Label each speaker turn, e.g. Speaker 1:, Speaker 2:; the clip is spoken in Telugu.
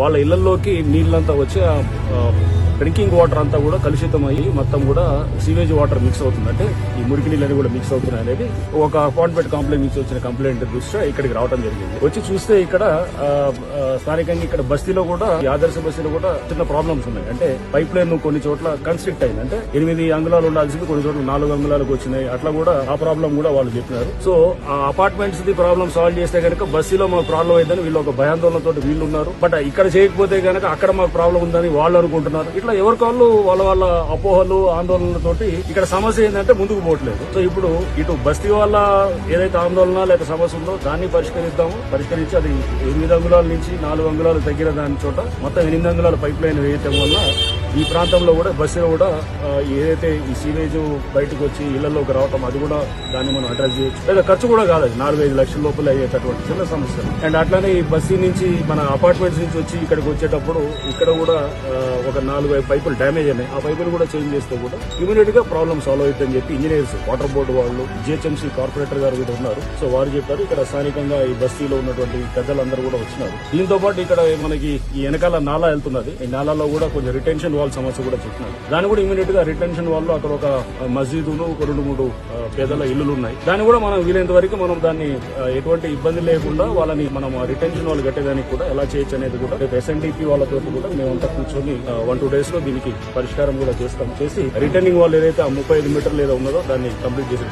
Speaker 1: వాళ్ళ ఇళ్ళలోకి నీళ్ళంతా వచ్చి డ్రింకింగ్ వాటర్ అంతా కూడా కలుషితం అయ్యి మొత్తం కూడా సీవేజ్ వాటర్ మిక్స్ అవుతుంది. అంటే ఈ మురికి నీళ్ళని కూడా మిక్స్ అవుతున్నాయి అనేది ఒక అపార్ట్మెంట్ కంప్లైంట్ నుంచి వచ్చిన కంప్లైంట్ దృష్ట్యా ఇక్కడికి రావడం జరిగింది. వచ్చి చూస్తే ఇక్కడ స్థానికంగా ఇక్కడ బస్తీలో కూడా ఈ ఆదర్శ బస్తీలో కూడా చిన్న ప్రాబ్లమ్స్ ఉన్నాయి. అంటే పైప్ లైన్ కొన్ని చోట్ల కన్స్ట్రిక్ట్ అయింది. అంటే ఎనిమిది అంగుళాలు ఉండాల్సింది కొన్ని చోట్ల నాలుగు అంగుళాలకు వచ్చినాయి. అట్లా కూడా ఆ ప్రాబ్లం కూడా వాళ్ళు చెప్పినారు. సో ఆ అపార్ట్మెంట్స్ ది ప్రాబ్లం సాల్వ్ చేస్తే కనుక బస్సీలో మాకు ప్రాబ్లం అయిందని వీళ్ళు ఒక భయాందోళనతో వీళ్ళు ఉన్నారు. బట్ ఇక్కడ చేయకపోతే కనుక అక్కడ మాకు ప్రాబ్లం ఉందని వాళ్ళు అనుకుంటున్నారు. ఇట్లా ఎవరికి వాళ్ళు వాళ్ళ వాళ్ళ అపోహలు ఆందోళనలతోటి ఇక్కడ సమస్య ఏంటంటే ముందుకు పోవట్లేదు. సో ఇప్పుడు ఇటు బస్తీ వాళ్ళ ఏదైతే ఆందోళన లేక సమస్య ఉందో దాన్ని పరిష్కరిద్దాము. పరిష్కరించి అది ఎనిమిది అంగుళాల నుంచి నాలుగు అంగుళాలు తగ్గిన దాని చోట మొత్తం ఎనిమిది అంగుళాల పైప్ లైన్ వేయటం వల్ల ఈ ప్రాంతంలో కూడా బస్సులో కూడా ఏదైతే ఈ సీవేజ్ బయటకు వచ్చి ఇళ్ళలోకి రావటం అది కూడా దాన్ని మనం అడ్రస్ చేయొచ్చు. లేదా ఖర్చు కూడా కాదు అది. నాలుగు ఐదు లక్షల లోపల అయ్యేటటువంటి చిన్న సమస్య. అండ్ అట్లానే ఈ బస్సీ నుంచి మన అపార్ట్మెంట్స్ నుంచి వచ్చి ఇక్కడికి వచ్చేటప్పుడు ఇక్కడ కూడా ఒక నాలుగు ఐదు పైపులు డ్యామేజ్ అయినాయి. ఆ పైపులు కూడా చేంజ్ చేస్తే కూడా ఇమీడియట్గా ప్రాబ్లమ్ సాల్వ్ అవుతుందని చెప్పి ఇంజనీర్స్ వాటర్ బోర్డు వాళ్ళు జిహెచ్ఎంసీ కార్పొరేటర్ గారు కూడా ఉన్నారు. సో వారు చెప్పారు ఇక్కడ స్థానికంగా ఈ బస్తీలో ఉన్నటువంటి పెద్దలందరూ కూడా వచ్చినారు. దీంతో పాటు ఇక్కడ మనకి ఈ వెనకాల నాలా వెళ్తున్నది. ఈ నాలాలో కూడా కొంచెం రిటెన్షన్ వాళ్ళ సమస్య కూడా చెప్పినారు దాన్ని కూడా ఇమీడియట్గా రిటెన్షన్ వాళ్ళు అక్కడ ఒక మస్జిదును ఒక రెండు మూడు పేదల ఇల్లులు ఉన్నాయి. దాన్ని కూడా మనం వీలైనంత వరకు మనం దాన్ని ఎటువంటి ఇబ్బంది లేకుండా వాళ్ళని మనం రిటెన్షన్ వాళ్ళు కట్టేదానికి కూడా ఎలా చేయొచ్చు అనేది కూడా రేపు ఎస్ఎన్డిపి వాళ్ళతో కూడా మేమంతా కూర్చొని వన్ టూ డేస్లో దీనికి పరిష్కారం కూడా చేస్తాం. చేసి రిటర్నింగ్ వాళ్ళు ఏదైతే ముప్పై ఐదు మీటర్లు ఏదో ఉన్నదో దాన్ని కంప్లీట్ చేసి